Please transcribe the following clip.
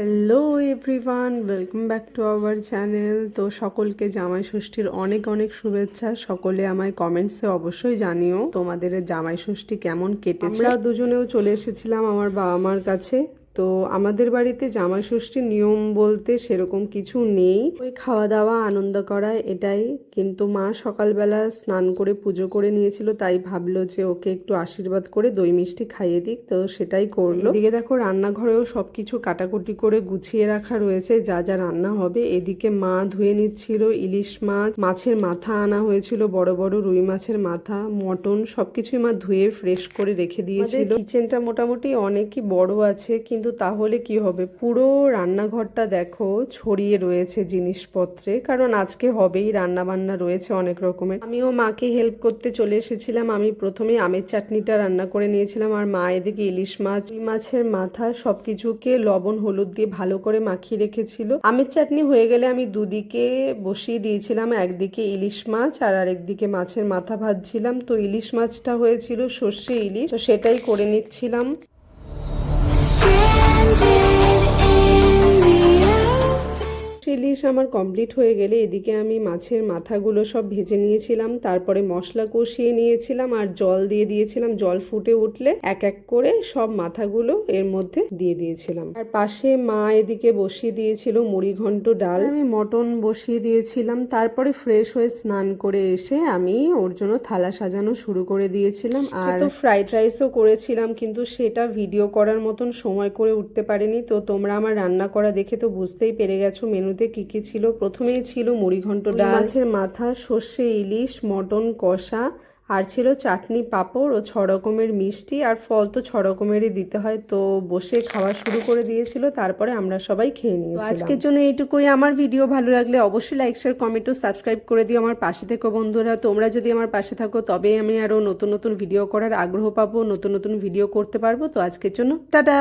Hello everyone welcome back to our channel তো সকলকে জামাই ষষ্ঠীর অনেক অনেক শুভেচ্ছা। সকলে আমায় কমেন্টসে অবশ্যই জানিও। তোমাদের জামাই ষষ্ঠী কেমন কেটেছে? আমরা দুজনেও চলে এসেছিলাম আমার বাবা মার কাছে। তো আমাদের বাড়িতে জামাই ষষ্ঠীর নিয়ম বলতে সেরকম কিছু নেই। ওই খাওয়া দাওয়া আনন্দ করা এটাই। কিন্তু মা সকালবেলা স্নান করে পুজো করে নিয়েছিল তাই ভাবলো যে ওকে একটু আশীর্বাদ করে দই মিষ্টি খাইয়ে দিক তো সেটাই করল। এদিকে দেখো রান্নাঘরেও সব কিছু কাটাকুটি করে গুছিয়ে রাখা রয়েছে যা যা রান্না হবে। এদিকে মা ধুয়ে নিচ্ছিল ইলিশ মাছ মাছের মাথা আনা হয়েছিল বড় বড় রুই মাছের মাথা মটন সবকিছুই মা ধুয়ে ফ্রেশ করে রেখে দিয়েছিল। কিচেনটা মোটামুটি অনেকই বড় আছে কিন্তু তাহলে কি হবে? পুরো রান্নাঘরটা দেখো ছড়িয়ে রয়েছে জিনিসপত্রে। কারণ আজকে হবেই রান্না বান্না রয়েছে অনেক রকমের। আমিও মাকে হেল্প করতে চলে এসেছিলাম। আমি প্রথমে আমের চাটনিটা রান্না করে নিয়েছিলাম। আর মা এদিকে ইলিশ মাছ মাছের মাথা সবকিছুকে লবণ, হলুদ দিয়ে ভালো করে মাখিয়ে রেখেছিল। আমের চাটনি হয়ে গেলে আমি দুদিকে বসিয়ে দিয়েছিলাম। একদিকে ইলিশ মাছ আর আরেকদিকে মাছের মাথা ভাজছিলাম। তো ইলিশ মাছটা হয়েছিল সর্ষে ইলিশ। তো সেটাই করে নিচ্ছিলাম। Stranded ইলিশ আমার কমপ্লিট হয়ে গেলে এদিকে আমি মাছের মাথাগুলো সব ভেজে নিয়েছিলাম তারপরে মশলা কষিয়ে নিয়েছিলাম আর জল দিয়ে দিয়েছিলাম। জল ফুটে উঠলে এক এক করে সব মাথাগুলো এর মধ্যে দিয়ে দিয়েছিলাম। আর পাশে মা এদিকে বসিয়ে দিয়েছিল মুড়ি ঘন্ট ডাল। আমি মটন বসিয়ে দিয়েছিলাম তারপরে ফ্রেশ হয়ে স্নান করে এসে আমি ওর জন্য থালা সাজানো শুরু করে দিয়েছিলাম। আর তো ফ্রাইড রাইসও করেছিলাম কিন্তু সেটা ভিডিও করার মতন সময় করে উঠতে পারেনি। তো তোমরা আমার রান্না করা দেখে তো বুঝতেই পেরে গেছো মেনুতে কি কি ছিল প্রথমেই ছিল মুড়িঘণ্ট ডাল মাছের মাথা সর্ষে ইলিশ মটন কষা আর ছিল চাটনি পাঁপড় ও ছ রকমের মিষ্টি আর ফল তো ছ রকমেরই দিতে হয়। তো বসে খাওয়া শুরু করে দিয়েছিল তারপরে আমরা সবাই খেয়ে নিয়েছি আজকের জন্য এইটুকুই। আমার ভিডিও ভালো লাগলে অবশ্যই লাইক শেয়ার কমেন্ট ও সাবস্ক্রাইব করে দিও আমার পাশে থেকো বন্ধুরা। তোমরা যদি আমার পাশে থাকো তবেই আমি আরও নতুন নতুন ভিডিও করার আগ্রহ পাবো নতুন নতুন ভিডিও করতে পারব। তো আজকের জন্য টাটা!